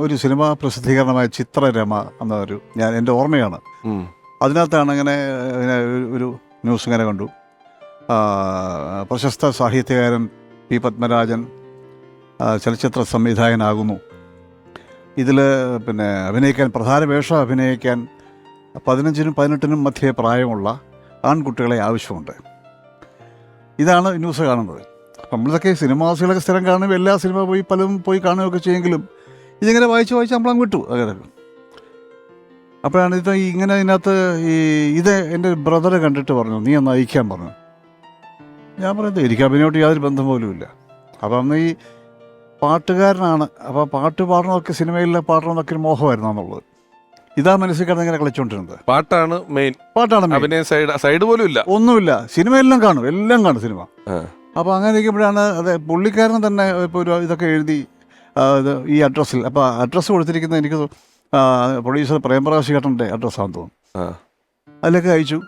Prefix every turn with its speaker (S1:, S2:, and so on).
S1: ഒരു സിനിമാ പ്രസിദ്ധീകരണമായ ചിത്രരമ എന്നൊരു ഞാൻ എന്റെ ഓർമ്മയാണ്. അതിനകത്താണ് അങ്ങനെ ഇങ്ങനെ ഒരു- ന്യൂസ് ഇങ്ങനെ കണ്ടു. പ്രശസ്ത സാഹിത്യകാരൻ പി പത്മരാജൻ ചലച്ചിത്ര സംവിധായകനാകുന്നു. ഇതിൽ പിന്നെ അഭിനയിക്കാൻ പ്രധാന വേഷം അഭിനയിക്കാൻ പതിനഞ്ചിനും പതിനെട്ടിനും മധ്യേ പ്രായമുള്ള ആൺകുട്ടികളെ ആവശ്യമുണ്ട്. ഇതാണ് ന്യൂസ് കാണുന്നത്. നമ്മളിതൊക്കെ സിനിമാസികളൊക്കെ സ്ഥിരം കാണുമ്പോൾ എല്ലാ സിനിമ പോയി പലതും പോയി കാണുകയൊക്കെ ചെയ്യെങ്കിലും ഇതിങ്ങനെ വായിച്ച് വായിച്ച് നമ്മളങ്ങ് വിട്ടു അങ്ങനെ. അപ്പോഴാണ് ഇത് ഇങ്ങനെ ഇതിനകത്ത് ഈ ഇത് എന്റെ ബ്രദറെ കണ്ടിട്ട് പറഞ്ഞു നീ ഒന്ന് അയക്കാൻ പറഞ്ഞു. ഞാൻ പറയുന്നത് എനിക്ക് അഭിനയോട്ട് യാതൊരു ബന്ധം പോലും ഇല്ല. അപ്പം അന്ന് ഈ പാട്ടുകാരനാണ് അപ്പോൾ പാട്ട് പാടണമൊക്കെ സിനിമയിലെ പാടണമെന്നൊക്കെ ഒരു മോഹമായിരുന്നു എന്നുള്ളത് ഇതാ മനസ്സിൽ കിടന്ന് ഇങ്ങനെ കളിച്ചുകൊണ്ടിരുന്നത്
S2: പാട്ടാണ് മെയിൻ
S1: പാട്ടാണ്.
S2: അഭിനയം സൈഡ് സൈഡ് പോലും ഇല്ല.
S1: ഒന്നുമില്ല. സിനിമയെല്ലാം കാണും എല്ലാം കാണും സിനിമ. അപ്പോൾ അങ്ങനെ ഇരിക്കുമ്പോഴാണ് അതെ പുള്ളിക്കാരൻ തന്നെ ഇപ്പോൾ ഒരു ഇതൊക്കെ എഴുതി ഈ അഡ്രസ്സിൽ. അപ്പോൾ അഡ്രസ്സ് കൊടുത്തിരിക്കുന്നത് എനിക്ക് പ്രൊഡ്യൂസർ പ്രേംപ്രകാശ് ചേട്ടന്റെ അഡ്രസ്സാണെന്ന് തോന്നുന്നു. അതിലൊക്കെ അയച്ചു.